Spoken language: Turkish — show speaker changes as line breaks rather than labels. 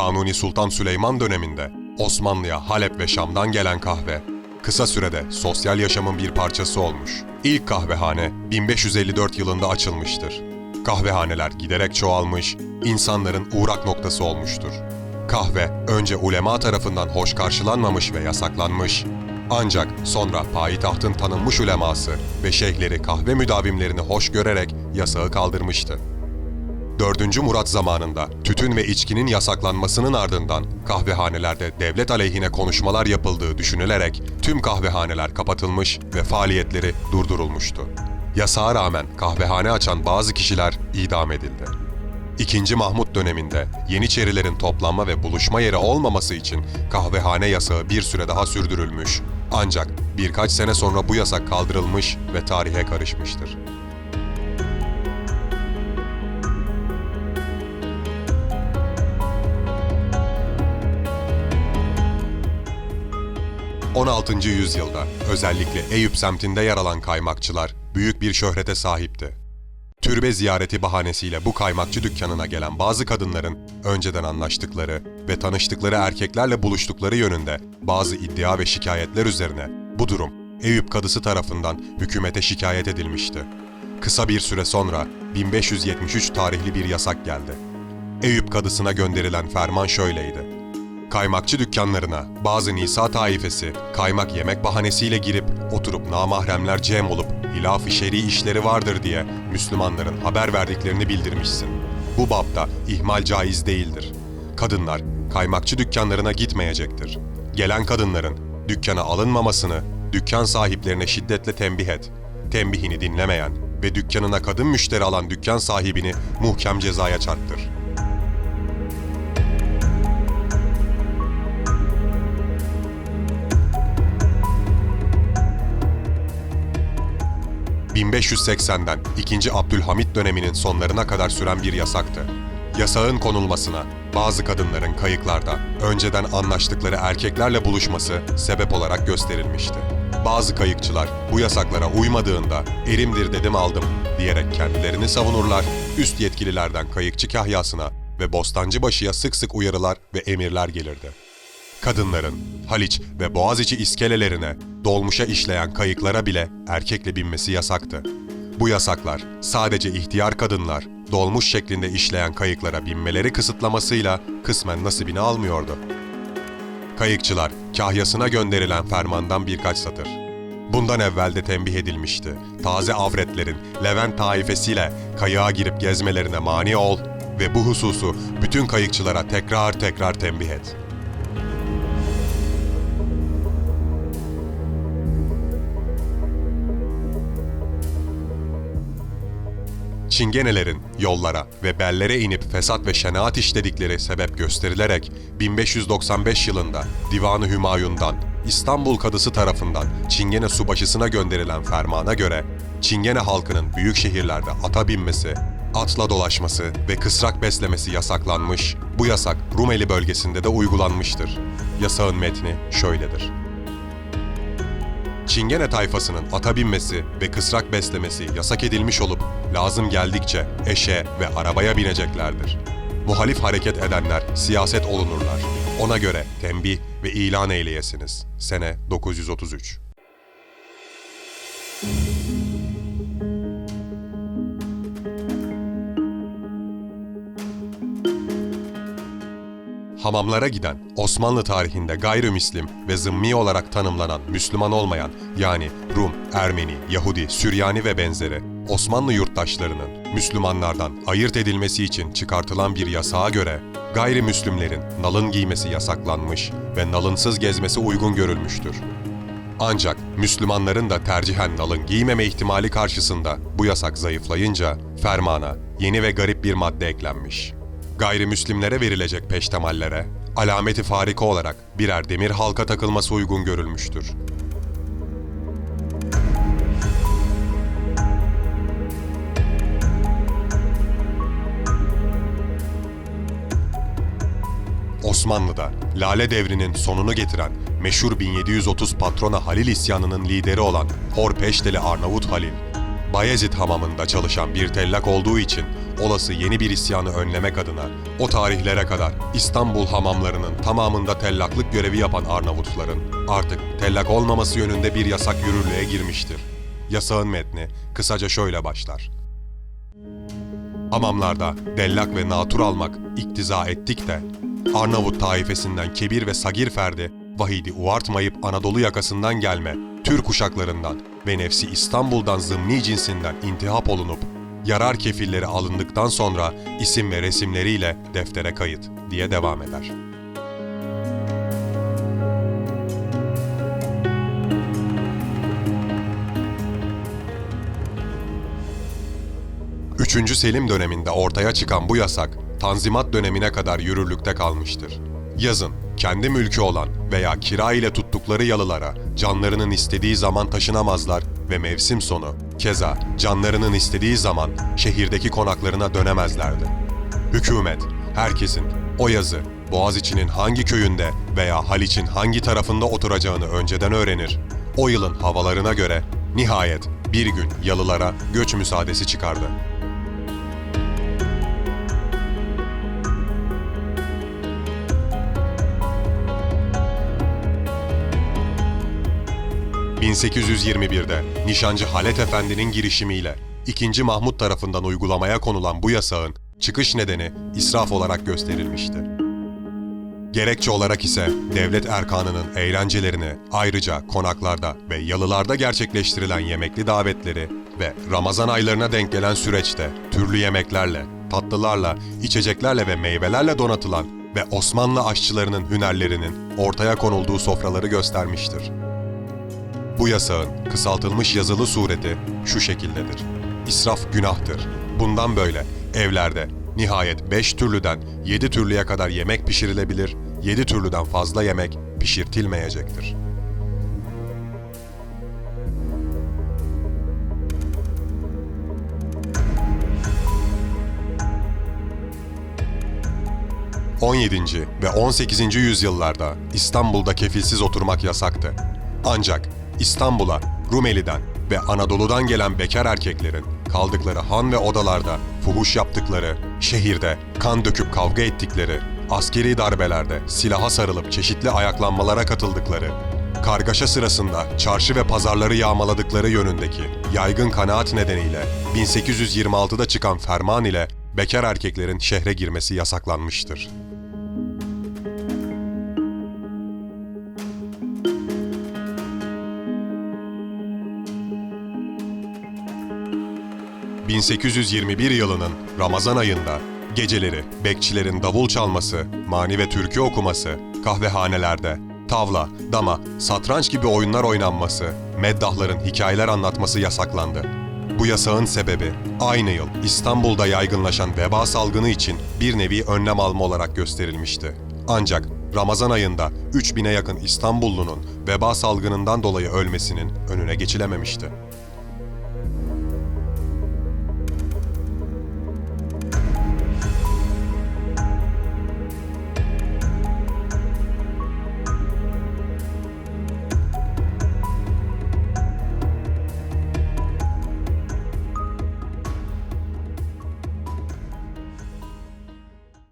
Kanuni Sultan Süleyman döneminde Osmanlı'ya Halep ve Şam'dan gelen kahve kısa sürede sosyal yaşamın bir parçası olmuş. İlk kahvehane 1554 yılında açılmıştır. Kahvehaneler giderek çoğalmış, insanların uğrak noktası olmuştur. Kahve önce ulema tarafından hoş karşılanmamış ve yasaklanmış. Ancak sonra payitahtın tanınmış uleması ve şeyhleri kahve müdavimlerini hoş görerek yasağı kaldırmıştı. 4. Murat zamanında tütün ve içkinin yasaklanmasının ardından kahvehanelerde devlet aleyhine konuşmalar yapıldığı düşünülerek tüm kahvehaneler kapatılmış ve faaliyetleri durdurulmuştu. Yasağa rağmen kahvehane açan bazı kişiler idam edildi. İkinci Mahmut döneminde Yeniçerilerin toplanma ve buluşma yeri olmaması için kahvehane yasağı bir süre daha sürdürülmüş. Ancak birkaç sene sonra bu yasak kaldırılmış ve tarihe karışmıştır. 16. yüzyılda özellikle Eyüp semtinde yer alan kaymakçılar büyük bir şöhrete sahipti. Türbe ziyareti bahanesiyle bu kaymakçı dükkanına gelen bazı kadınların önceden anlaştıkları ve tanıştıkları erkeklerle buluştukları yönünde bazı iddia ve şikayetler üzerine bu durum Eyüp kadısı tarafından hükümete şikayet edilmişti. Kısa bir süre sonra 1573 tarihli bir yasak geldi. Eyüp kadısına gönderilen ferman şöyleydi. Kaymakçı dükkanlarına bazı Nisa taifesi kaymak yemek bahanesiyle girip oturup namahremler cem olup hilaf-ı şer'i işleri vardır diye Müslümanların haber verdiklerini bildirmişsin. Bu babda ihmal caiz değildir. Kadınlar kaymakçı dükkanlarına gitmeyecektir. Gelen kadınların dükkana alınmamasını dükkan sahiplerine şiddetle tembih et. Tembihini dinlemeyen ve dükkanına kadın müşteri alan dükkan sahibini muhkem cezaya çarptır. 1580'den 2. Abdülhamit döneminin sonlarına kadar süren bir yasaktı. Yasağın konulmasına bazı kadınların kayıklarda önceden anlaştıkları erkeklerle buluşması sebep olarak gösterilmişti. Bazı kayıkçılar bu yasaklara uymadığında erimdir dedim aldım diyerek kendilerini savunurlar, üst yetkililerden kayıkçı kahyasına ve bostancıbaşıya sık sık uyarılar ve emirler gelirdi kadınların Haliç ve Boğaziçi iskelelerine dolmuşa işleyen kayıklara bile erkekle binmesi yasaktı. Bu yasaklar sadece ihtiyar kadınlar dolmuş şeklinde işleyen kayıklara binmeleri kısıtlamasıyla kısmen nasibini almıyordu. Kayıkçılar kahyasına gönderilen fermandan birkaç satır. Bundan evvel de tembih edilmişti. Taze avretlerin Levent taifesiyle kayığa girip gezmelerine mani ol ve bu hususu bütün kayıkçılara tekrar tekrar tembih et.'' Çingenelerin yollara ve bellere inip fesat ve şenaat işledikleri sebep gösterilerek 1595 yılında Divanı Hümayun'dan İstanbul Kadısı tarafından Çingene subaşısına gönderilen fermana göre Çingene halkının büyük şehirlerde ata binmesi, atla dolaşması ve kısrak beslemesi yasaklanmış, bu yasak Rumeli bölgesinde de uygulanmıştır. Yasağın metni şöyledir. Çingene tayfasının ata binmesi ve kısrak beslemesi yasak edilmiş olup lazım geldikçe eşe ve arabaya bineceklerdir. Muhalif hareket edenler siyaset olunurlar. Ona göre tembih ve ilan eyleyesiniz. Sene 933. Hamamlara giden, Osmanlı tarihinde gayrimüslim ve zımmi olarak tanımlanan Müslüman olmayan yani Rum, Ermeni, Yahudi, Süryani ve benzeri Osmanlı yurttaşlarının Müslümanlardan ayırt edilmesi için çıkartılan bir yasağa göre gayrimüslimlerin nalın giymesi yasaklanmış ve nalınsız gezmesi uygun görülmüştür. Ancak Müslümanların da tercihen nalın giymeme ihtimali karşısında bu yasak zayıflayınca fermana yeni ve garip bir madde eklenmiş gayrimüslimlere verilecek peştemallere alameti farika olarak birer demir halka takılması uygun görülmüştür. Osmanlı'da Lale Devri'nin sonunu getiren meşhur 1730 patrona Halil isyanının lideri olan Hor Peşteli Arnavut Halil, Bayezid hamamında çalışan bir tellak olduğu için olası yeni bir isyanı önlemek adına o tarihlere kadar İstanbul hamamlarının tamamında tellaklık görevi yapan Arnavutların artık tellak olmaması yönünde bir yasak yürürlüğe girmiştir. Yasağın metni kısaca şöyle başlar. Hamamlarda dellak ve natur almak iktiza ettik de Arnavut taifesinden Kebir ve Sagir Ferdi vahidi uartmayıp Anadolu yakasından gelme Türk uşaklarından ve nefsi İstanbul'dan zımni cinsinden intihap olunup yarar kefilleri alındıktan sonra isim ve resimleriyle deftere kayıt diye devam eder. Üçüncü Selim döneminde ortaya çıkan bu yasak, Tanzimat dönemine kadar yürürlükte kalmıştır. Yazın, kendi mülkü olan veya kira ile tuttukları yalılara canlarının istediği zaman taşınamazlar ve mevsim sonu, keza canlarının istediği zaman şehirdeki konaklarına dönemezlerdi. Hükümet, herkesin o yazı Boğaziçi'nin hangi köyünde veya Haliç'in hangi tarafında oturacağını önceden öğrenir. O yılın havalarına göre nihayet bir gün yalılara göç müsaadesi çıkardı. ...1821'de Nişancı Halet Efendi'nin girişimiyle 2. Mahmut tarafından uygulamaya konulan bu yasağın çıkış nedeni israf olarak gösterilmişti. Gerekçe olarak ise devlet erkanının eğlencelerini ayrıca konaklarda ve yalılarda gerçekleştirilen yemekli davetleri ve Ramazan aylarına denk gelen süreçte türlü yemeklerle, tatlılarla, içeceklerle ve meyvelerle donatılan ve Osmanlı aşçılarının hünerlerinin ortaya konulduğu sofraları göstermiştir. Bu yasağın kısaltılmış yazılı sureti şu şekildedir. İsraf günahtır. Bundan böyle evlerde nihayet 5 türlüden 7 türlüye kadar yemek pişirilebilir, 7 türlüden fazla yemek pişirtilmeyecektir. ...17. ve 18. yüzyıllarda İstanbul'da kefilsiz oturmak yasaktı. Ancak İstanbul'a Rumeli'den ve Anadolu'dan gelen bekar erkeklerin kaldıkları han ve odalarda fuhuş yaptıkları, şehirde kan döküp kavga ettikleri, askeri darbelerde silaha sarılıp çeşitli ayaklanmalara katıldıkları, kargaşa sırasında çarşı ve pazarları yağmaladıkları yönündeki yaygın kanaat nedeniyle 1826'da çıkan ferman ile bekar erkeklerin şehre girmesi yasaklanmıştır. 1821 yılının Ramazan ayında geceleri bekçilerin davul çalması, mani ve türkü okuması, kahvehanelerde, tavla, dama, satranç gibi oyunlar oynanması, meddahların hikayeler anlatması yasaklandı. Bu yasağın sebebi aynı yıl İstanbul'da yaygınlaşan veba salgını için bir nevi önlem alma olarak gösterilmişti. Ancak Ramazan ayında 3000'e yakın İstanbullunun veba salgınından dolayı ölmesinin önüne geçilememişti.